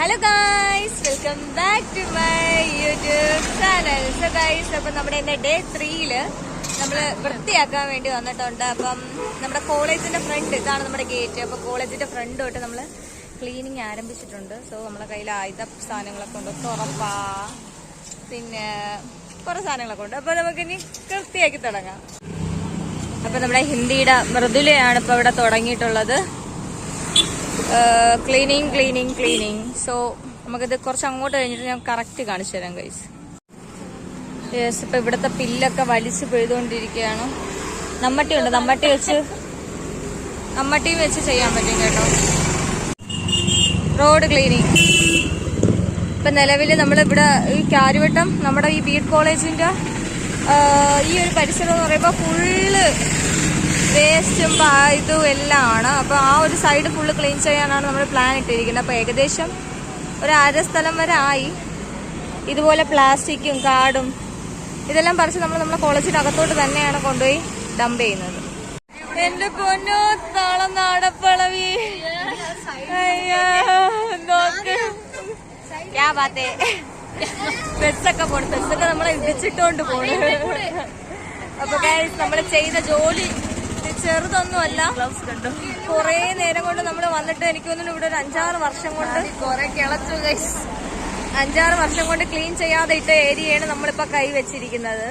Hello guys welcome back to my YouTube channel so guys അപ്പം നമ്മുടെ ഇന്ന് day ത്രീയിൽ നമ്മൾ വൃത്തിയാക്കാൻ വേണ്ടി വന്നിട്ടുണ്ട്. അപ്പം നമ്മുടെ കോളേജിന്റെ ഫ്രണ്ട് ഇതാണ് നമ്മുടെ ഗേറ്റ് അപ്പം കോളേജിന്റെ ഫ്രണ്ട് തൊട്ട് നമ്മൾ ക്ലീനിങ് ആരംഭിച്ചിട്ടുണ്ട്. സോ നമ്മുടെ കയ്യിൽ ആയുധ സാധനങ്ങളൊക്കെ ഉണ്ട്. തുറപ്പ പിന്നെ കുറേ സാധനങ്ങളൊക്കെ ഉണ്ട്. അപ്പോൾ നമുക്കിനി വൃത്തിയാക്കി തുടങ്ങാം. അപ്പൊ നമ്മുടെ ഹിന്ദിയുടെ മൃദുലയാണ് ഇപ്പോൾ ഇവിടെ തുടങ്ങിയിട്ടുള്ളത്. ക്ലീനിങ് ക്ലീനിങ് ക്ലീനിങ് സോ നമുക്കിത് കുറച്ച് അങ്ങോട്ട് കഴിഞ്ഞിട്ട് ഞാൻ കറക്റ്റ് കാണിച്ചു തരാം കൈസ് യെസ് ഇപ്പൊ ഇവിടുത്തെ പില്ലൊക്കെ വലിച്ചു പെയ്തുകൊണ്ടിരിക്കുകയാണ് നമ്മട്ടി ഉണ്ട് നമ്മട്ടി വെച്ച് നമ്മട്ടിയും വെച്ച് ചെയ്യാൻ പറ്റും കേട്ടോ. റോഡ് ക്ലീനിങ് ഇപ്പൊ നിലവിൽ നമ്മളിവിടെ ഈ കാര്യവട്ടം നമ്മുടെ ഈ ബി കോളേജിന്റെ ഈ ഒരു പരിസരം എന്ന് പറയുമ്പോൾ ഫുള്ള് വേസ്റ്റും ഇതും എല്ലാം ആണ് അപ്പൊ ആ ഒരു സൈഡ് ഫുള്ള് ക്ലീൻ ചെയ്യാനാണ് നമ്മൾ പ്ലാൻ ഇട്ടിരിക്കുന്നത്. അപ്പൊ ഏകദേശം ഒരു അര സ്ഥലം വരെ ആയി. ഇതുപോലെ പ്ലാസ്റ്റിക്കും കാടും ഇതെല്ലാം പറിച്ച് നമ്മൾ നമ്മുടെ കോളേജിന്റെ അകത്തോട്ട് തന്നെയാണ് കൊണ്ടുപോയി ഡംപ് ചെയ്യുന്നത്. എന്റെ പൊന്നോ താളം നാടപ്പളവി. ക്യാ പോണു. ബസ്സൊക്കെ നമ്മളെ ഇടിച്ചിട്ടോണ്ട് പോണു. അപ്പൊ നമ്മൾ ചെയ്ത ജോലി ചെറുതൊന്നുമല്ല. കൊറേ നേരം കൊണ്ട് നമ്മൾ വന്നിട്ട് എനിക്ക് തോന്നുന്നു ഇവിടെ ഒരു അഞ്ചാറ് വർഷം കൊണ്ട് കുറെ കിളച്ചു അഞ്ചാറ് വർഷം കൊണ്ട് ക്ലീൻ ചെയ്യാതെ ഇട്ട ഏരിയയാണ് നമ്മളിപ്പോ കൈവച്ചിരിക്കുന്നത്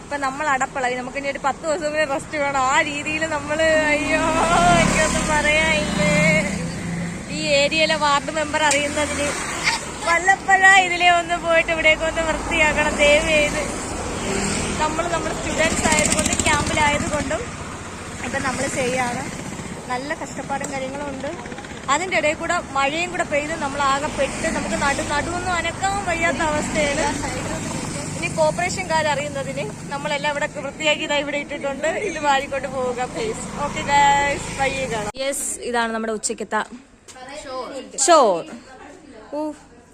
ഇപ്പൊ നമ്മൾ അടപ്പളവി നമുക്ക് ഇനി ഒരു പത്ത് ദിവസം വരെ റെസ്റ്റ് വേണം. ആ രീതിയിൽ നമ്മൾ അയ്യോ എനിക്കൊന്നും പറയാനില്ലേ. ഈ ഏരിയയിലെ വാർഡ് മെമ്പർ അറിയുന്നതിന് വല്ലപ്പോഴ ഇതിലെ ഒന്ന് പോയിട്ട് ഇവിടേക്ക് ഒന്ന് വൃത്തിയാക്കണം. ദയവ് ചെയ്ത് നമ്മൾ നമ്മുടെ സ്റ്റുഡൻസ് ആയതുകൊണ്ട് ക്യാമ്പിലായതുകൊണ്ടും ഇപ്പം നമ്മൾ ചെയ്യാണ്. നല്ല കഷ്ടപ്പാടും കാര്യങ്ങളും ഉണ്ട്. അതിന്റെ ഇടയിൽ കൂടെ മഴയും കൂടെ പെയ്ത് നമ്മൾ ആകെ പെട്ട് നമുക്ക് നടു നടുവൊന്നും അനക്കാൻ വയ്യാത്ത അവസ്ഥയാണ്. ഇനി കോർപ്പറേഷൻകാർ അറിയുന്നതിന് നമ്മളെല്ലാം ഇവിടെ വൃത്തിയാക്കി ഇതാ ഇവിടെ ഇട്ടിട്ടുണ്ട്. ഇത് വാരിക്കൊണ്ട് പോവുക പ്ലീസ് ഓക്കെ ഗൈസ് വഴിയെ കാണാം യെസ് ഇതാണ് നമ്മുടെ ഉച്ചക്കത്തെ ചോർ ഓ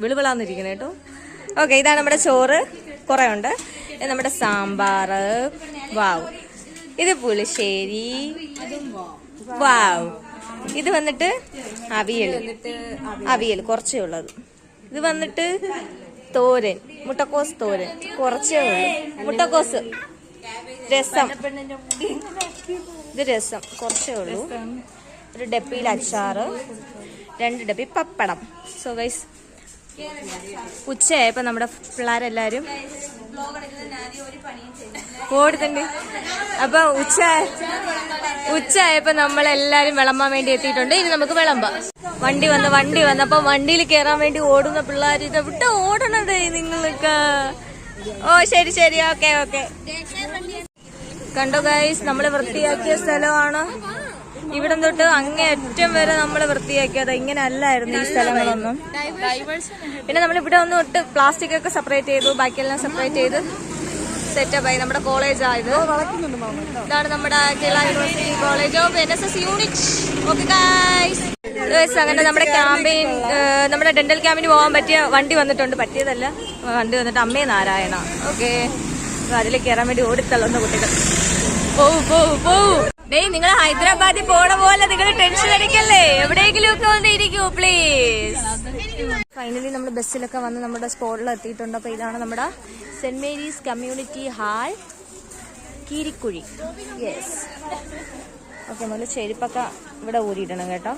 വെളുവിളാന്നിരിക്കണേ കേട്ടോ. ഓക്കെ ഇതാണ് നമ്മുടെ ചോറ്. കുറേ ഉണ്ട്. നമ്മുടെ സാമ്പാർ വാവ് ഇത് പുളിശ്ശേരി. വാവ് ഇത് വന്നിട്ട് അവിയൽ അവിയൽ കുറച്ചേ ഉള്ളത് ഇത് വന്നിട്ട് തോരൻ മുട്ടക്കോസ് തോരൻ. കുറച്ചേ ഉള്ളൂ. മുട്ടക്കോസ്. രസം. ഇത് രസം. കുറച്ചേ ഉള്ളൂ. ഒരു ഡപ്പിയിൽ അച്ചാറ്. രണ്ട് ഡപ്പി പപ്പടം. സോ ഗൈസ് ഉച്ചയായപ്പോ നമ്മുടെ പിള്ളേരെല്ലാരും ഓടുന്നുണ്ട് അപ്പൊ ഉച്ച ഉച്ചയായപ്പോ നമ്മളെല്ലാരും വിളമ്പാൻ വേണ്ടി എത്തിയിട്ടുണ്ട്. ഇനി നമുക്ക് വിളമ്പാം. വണ്ടി വന്ന വണ്ടി വന്ന അപ്പൊ വണ്ടിയിൽ കയറാൻ വേണ്ടി ഓടുന്ന പിള്ളേർ ഇത് വിട്ട് ഓടണത് നിങ്ങൾക്ക് ഓ ശരി ശരി. Okay okay. കണ്ടോ ഗൈസ് നമ്മൾ വൃത്തിയാക്കിയ സ്ഥലമാണ്. ഇവിടം തൊട്ട് അങ്ങേ അറ്റം വരെ നമ്മൾ വൃത്തിയാക്കിയത്. ഇങ്ങനെ അല്ലായിരുന്നു ഈ സ്ഥലങ്ങളൊന്നും. പിന്നെ നമ്മൾ ഇവിടെ ഒന്ന് തൊട്ട് പ്ലാസ്റ്റിക് ഒക്കെ സെപ്പറേറ്റ് ചെയ്തു ബാക്കിയെല്ലാം സെപ്പറേറ്റ് ചെയ്ത്. സെറ്റപ്പ് ആയി. നമ്മുടെ കോളേജ് ആയത് ഇതാണ് നമ്മുടെ Kerala university college of N S S unit. Okay guys അങ്ങനെ നമ്മുടെ ക്യാമ്പയിൻ നമ്മുടെ ഡെന്റൽ ക്യാമ്പിന് പോകാൻ പറ്റിയ വണ്ടി വന്നിട്ടുണ്ട്. പറ്റിയതല്ല. വണ്ടി വന്നിട്ട് അമ്മേ നാരായണ. ഓക്കെ അതിൽ കയറാൻ വേണ്ടി ഓടിത്തള്ളുന്ന കുട്ടികൾ. പോവു പോവു പോവു ഡേയ് നിങ്ങൾ ഹൈദരാബാദിൽ പോണ പോലെ നിങ്ങൾ ടെൻഷൻ അടിക്കല്ലേ? എവിടെയെങ്കിലും ഒക്കെ വന്നിരിക്കൂ ഇരിക്കൂ പ്ലീസ് ഫൈനലി നമ്മൾ ബസ്സിലൊക്കെ വന്ന് നമ്മുടെ സ്പോട്ടിൽ എത്തിയിട്ടുണ്ട്. അപ്പോൾ ഇതാണ് നമ്മുടെ Saint Mary's community hall Keerikuzhi. Yes okay നമ്മൾ ചെരുപ്പൊക്കെ ഇവിടെ ഊരിയിടണം കേട്ടോ.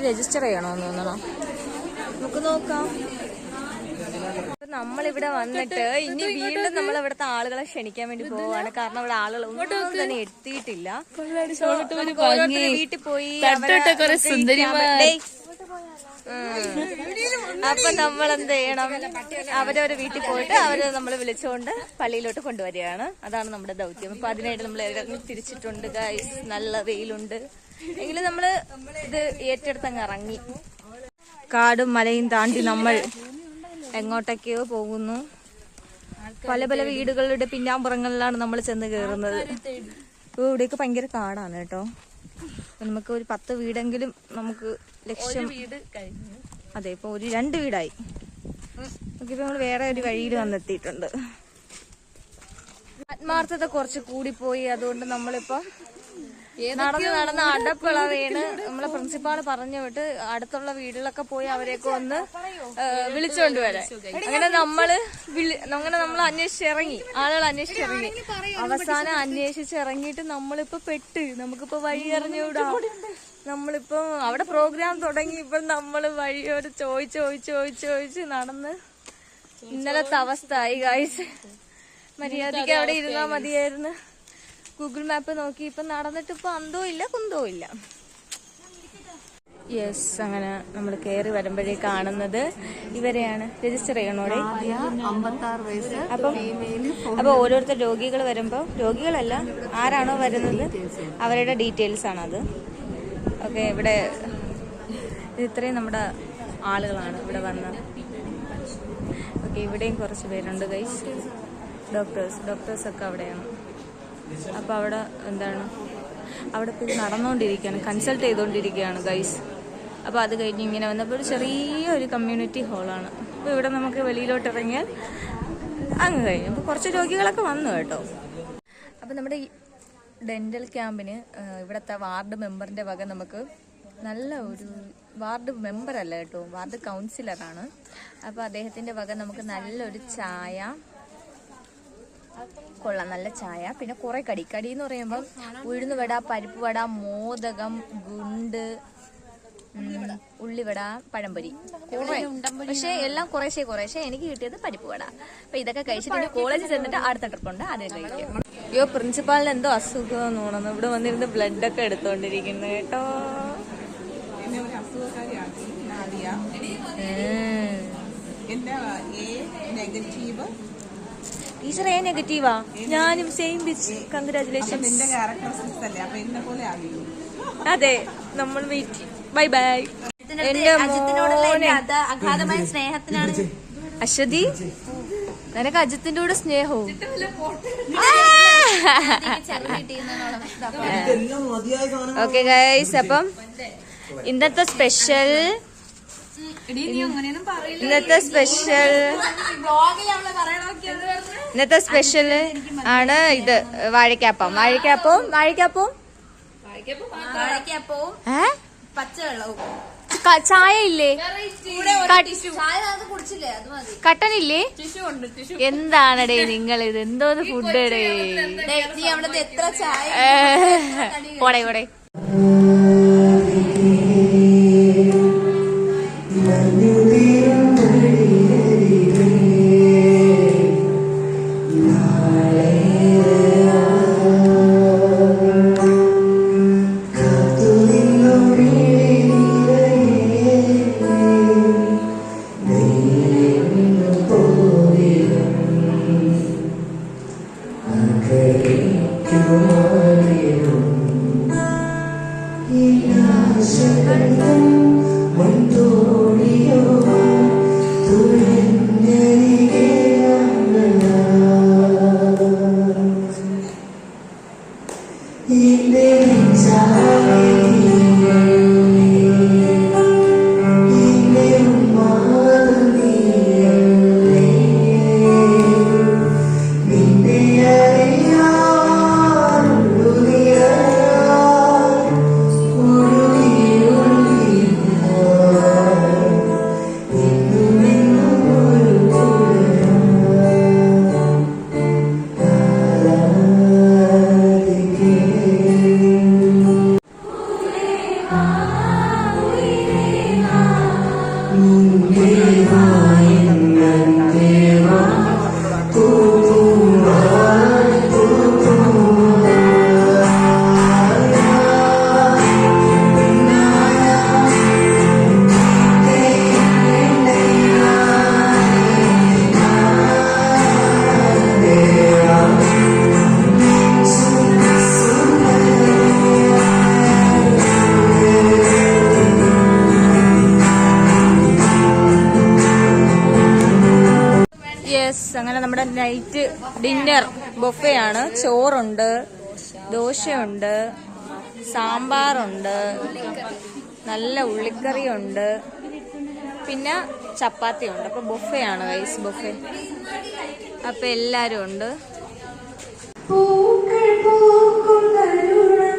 രജിസ്റ്റർ ചെയ്യണമെന്ന് തോന്നണോ? നമുക്ക് നോക്കാം. നമ്മളിവിടെ വന്നിട്ട് ഇനി വീണ്ടും നമ്മൾ ഇവിടുത്തെ ആളുകളെ ക്ഷണിക്കാൻ വേണ്ടി പോവാണ്. കാരണം ഇവിടെ ആളുകൾ ഒന്നും തന്നെ എത്തിയിട്ടില്ല. വീട്ടിൽ പോയി അവരെ നമുക്ക് ഈ ക്യാമറ- ഡേയ്. ഉം. അപ്പൊ നമ്മൾ എന്ത് ചെയ്യണം? അവരവരെ വീട്ടിൽ പോയിട്ട് അവരെ നമ്മൾ വിളിച്ചുകൊണ്ട് പള്ളിയിലോട്ട് കൊണ്ടുവരികയാണ്. അതാണ് നമ്മുടെ ദൗത്യം. അപ്പൊ അതിനായിട്ട് നമ്മൾ ഇറങ്ങി തിരിച്ചിട്ടുണ്ട് ഗൈസ് നല്ല വെയിലുണ്ട്. എങ്കിലും നമ്മൾ ഇത് ഏറ്റെടുത്തങ്ങ് ഇറങ്ങി. കാടും മലയും താണ്ടി നമ്മൾ എങ്ങോട്ടൊക്കെയോ പോകുന്നു. പല പല വീടുകളുടെ പിന്നാമ്പുറങ്ങളിലാണ് നമ്മൾ ചെന്ന് കയറുന്നത് ഇവിടെയൊക്കെ ഭയങ്കര കാടാണ് കേട്ടോ. നമുക്ക് ഒരു പത്ത് വീടെങ്കിലും നമുക്ക് ലക്ഷ്യം അതെ ഇപ്പൊ ഒരു രണ്ട് വീടായി. നമ്മൾ വേറെ ഒരു വഴിയിൽ വന്നെത്തിയിട്ടുണ്ട്. ആത്മാർത്ഥത കുറച്ച് കൂടി പോയി അതുകൊണ്ട് നമ്മളിപ്പോ നടന്ന് നടന്ന് അടപ്പിളവേണ് നമ്മളെ പ്രിൻസിപ്പാൾ പറഞ്ഞു വിട്ട് അടുത്തുള്ള വീടുകളൊക്കെ പോയി അവരെയൊക്കെ ഒന്ന് വിളിച്ചോണ്ട് വരാൻ. അങ്ങനെ നമ്മൾ അങ്ങനെ നമ്മൾ അന്വേഷിച്ചിറങ്ങി. ആളുകൾ അന്വേഷിച്ചിറങ്ങി. അവസാനം അന്വേഷിച്ചിറങ്ങിയിട്ട് നമ്മളിപ്പോ പെട്ട് നമുക്കിപ്പോ വഴി അറിഞ്ഞുകൂടാ നമ്മളിപ്പോ അവിടെ പ്രോഗ്രാം തുടങ്ങി ഇപ്പൊ നമ്മൾ വഴിയോട് ചോദിച്ച് ചോദിച്ച് ചോദിച്ച് ചോദിച്ച് നടന്ന് ഇന്നലത്തെ അവസ്ഥ ആയി ഗായ്സ് മര്യാദയ്ക്ക് അവിടെ ഇരുന്നാ മതിയായിരുന്നു. ഗൂഗിൾ മാപ്പ് നോക്കി ഇപ്പൊ നടന്നിട്ട് ഇപ്പൊ അന്തോ ഇല്ല കുന്തോ ഇല്ല. യെസ് അങ്ങനെ നമ്മൾ കയറി വരുമ്പോഴേ കാണുന്നത് ഇവരെയാണ്. രജിസ്റ്റർ ചെയ്യണോടെ? അപ്പം അപ്പൊ ഓരോരുത്തർ രോഗികൾ വരുമ്പോ രോഗികളല്ല ആരാണോ വരുന്നത് അവരുടെ ഡീറ്റെയിൽസ് ആണത്. ഓക്കെ ഇവിടെ ഇത് ഇത്രയും നമ്മുടെ ആളുകളാണ് ഇവിടെ വന്ന. ഓക്കെ ഇവിടെയും കുറച്ച് പേരുണ്ട് ഗൈസ് ഡോക്ടേഴ്സ് ഡോക്ടേഴ്സൊക്കെ അവിടെയാണ്. അപ്പോൾ അവിടെ എന്താണ്? അവിടെ പോയി നടന്നുകൊണ്ടിരിക്കുകയാണ് കൺസൾട്ട് ചെയ്തുകൊണ്ടിരിക്കുകയാണ് ഗൈസ് അപ്പോൾ അത് കഴിഞ്ഞ് ഇങ്ങനെ വന്നപ്പോൾ ഒരു ചെറിയ ഒരു കമ്മ്യൂണിറ്റി ഹാളാണ് അപ്പോൾ ഇവിടെ നമുക്ക് വെളിയിലോട്ട് ഇറങ്ങിയാൽ അങ്ങ് കഴിഞ്ഞു. അപ്പോൾ കുറച്ച് രോഗികളൊക്കെ വന്നു കേട്ടോ. അപ്പോൾ നമ്മുടെ ഡെന്റൽ ക്യാമ്പിന് ഇവിടുത്തെ വാർഡ് മെമ്പറിന്റെ വക നമുക്ക് നല്ല ഒരു വാർഡ് മെമ്പർ അല്ല കേട്ടോ വാർഡ് കൗൺസിലറാണ്. അപ്പോൾ അദ്ദേഹത്തിന്റെ വക നമുക്ക് നല്ലൊരു ചായ കൊള്ളാം നല്ല ചായ. പിന്നെ കുറെ കടി. കടി എന്ന് പറയുമ്പോൾ ഉഴുന്ന് വട പരിപ്പ് വട മോദകം ഗുണ്ട് ഉള്ളിവട പഴംപൊരി. പക്ഷേ എല്ലാം കുറേശ്ശേ കുറേശ്ശേ എനിക്ക് കിട്ടിയത് പരിപ്പ് വട. അപ്പൊ ഇതൊക്കെ കഴിച്ചിട്ട് കോളേജിൽ ചെന്നിട്ട് അടുത്ത ട്രിപ്പ് ഉണ്ട്. അത് കഴിക്കാം. അയ്യോ പ്രിൻസിപ്പാളിന് എന്തോ അസുഖം തോന്നുന്നു. ഇവിടെ വന്നിരുന്ന് ബ്ലഡ് ഒക്കെ എടുത്തോണ്ടിരിക്കുന്നു കേട്ടോ. ഉം. എ നെഗറ്റീവ് ടീച്ചർ ഏ നെഗറ്റീവാ ഞാനും സെയിം ബിച്ച് കൺഗ്രാചുലേഷൻ അതെ നമ്മൾ വെയിറ്റ് ബൈ ബൈ എന്റെ അഗാധമായ സ്നേഹത്തിനാണ് അശ്വതി? നിനക്ക് അജിത്തിന്റെ കൂടെ സ്നേഹവും. ഓക്കെ ഗൈസ് അപ്പം ഇന്നത്തെ സ്പെഷ്യൽ ഇന്നത്തെ സ്പെഷ്യൽ ഇന്നത്തെ സ്പെഷ്യൽ ആണ് ഇത് വാഴക്കാപ്പം വാഴക്കാപ്പവും വാഴക്കാപ്പവും ചായ ഇല്ലേ? കട്ടനില്ലേ? എന്താണടേ നിങ്ങൾ ഇത് എന്തോന്ന് ഫുഡ് എത്ര ചായ? പോടെ പോടെ. അങ്ങനെ നമ്മുടെ നൈറ്റ് ഡിന്നർ ബൊഫേ ആണ്. ചോറുണ്ട് ദോശയുണ്ട് സാമ്പാറുണ്ട് നല്ല ഉള്ളിക്കറിയുണ്ട് പിന്നെ ചപ്പാത്തി ഉണ്ട് അപ്പൊ ബൊഫേ ആണ് വൈസ് ബൊഫേ അപ്പൊ എല്ലാരും ഉണ്ട്. പൂക്കൾ പൂക്കും മാരുവിനെ